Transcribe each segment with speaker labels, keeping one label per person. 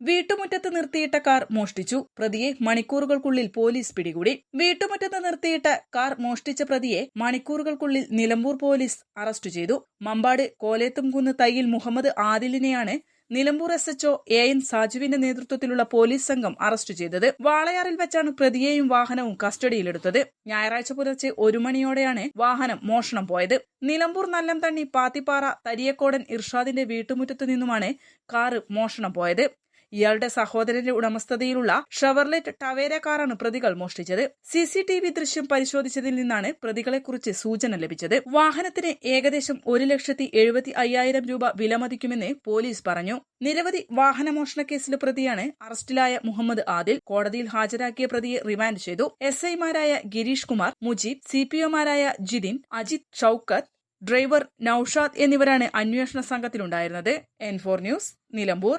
Speaker 1: വീട്ടുമുറ്റത്ത് നിർത്തിയിട്ട കാർ മോഷ്ടിച്ചു. പ്രതിയെ മണിക്കൂറുകൾക്കുള്ളിൽ പോലീസ് പിടികൂടി. വീട്ടുമുറ്റത്ത് നിർത്തിയിട്ട കാർ മോഷ്ടിച്ച പ്രതിയെ മണിക്കൂറുകൾക്കുള്ളിൽ നിലമ്പൂർ പോലീസ് അറസ്റ്റ് ചെയ്തു. Mampad കോലേത്തുംകുന്ന് Thayyil Muhammad ആദിലിനെയാണ് Nilambur S HO A N സാജുവിന്റെ നേതൃത്വത്തിലുള്ള പോലീസ് സംഘം അറസ്റ്റ് ചെയ്തത്. വാളയാറിൽ വെച്ചാണ് പ്രതിയെയും വാഹനവും കസ്റ്റഡിയിലെടുത്തത്. ഞായറാഴ്ച പുലർച്ചെ ഒരു മണിയോടെയാണ് വാഹനം മോഷണം പോയത്. നിലമ്പൂർ നല്ലംതണ്ണി പാത്തിപ്പാറ തരിയക്കോടൻ ഇർഷാദിന്റെ വീട്ടുമുറ്റത്തു നിന്നുമാണ് കാറ് മോഷണം പോയത്. ഇയാളുടെ സഹോദരന്റെ ഉടമസ്ഥതയിലുള്ള ഷവർലെറ്റ് ടവേര കാറാണ് പ്രതികൾ മോഷ്ടിച്ചത്. സി സി ടി വി ദൃശ്യം പരിശോധിച്ചതിൽ നിന്നാണ് പ്രതികളെക്കുറിച്ച് സൂചന ലഭിച്ചത്. വാഹനത്തിന് ഏകദേശം ഒരു ലക്ഷത്തി എഴുപത്തി അയ്യായിരം രൂപ വിലമതിക്കുമെന്ന് പോലീസ് പറഞ്ഞു. നിരവധി വാഹനമോഷണ കേസിലെ പ്രതിയാണ് അറസ്റ്റിലായ മുഹമ്മദ് ആദിൽ. കോടതിയിൽ ഹാജരാക്കിയ പ്രതിയെ റിമാൻഡ് ചെയ്തു. എസ് ഐമാരായ ഗിരീഷ് കുമാർ മുജീബ് സി പി ഒമാരായ ജിതിൻ അജിത് ഷൌക്കത്ത് ഡ്രൈവർ നൌഷാദ് എന്നിവരാണ് അന്വേഷണ സംഘത്തിലുണ്ടായിരുന്നത്. N four news Nilambur.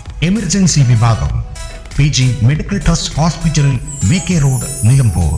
Speaker 2: Emergency വിഭാഗം P G medical trust hospital V K road Nilambur.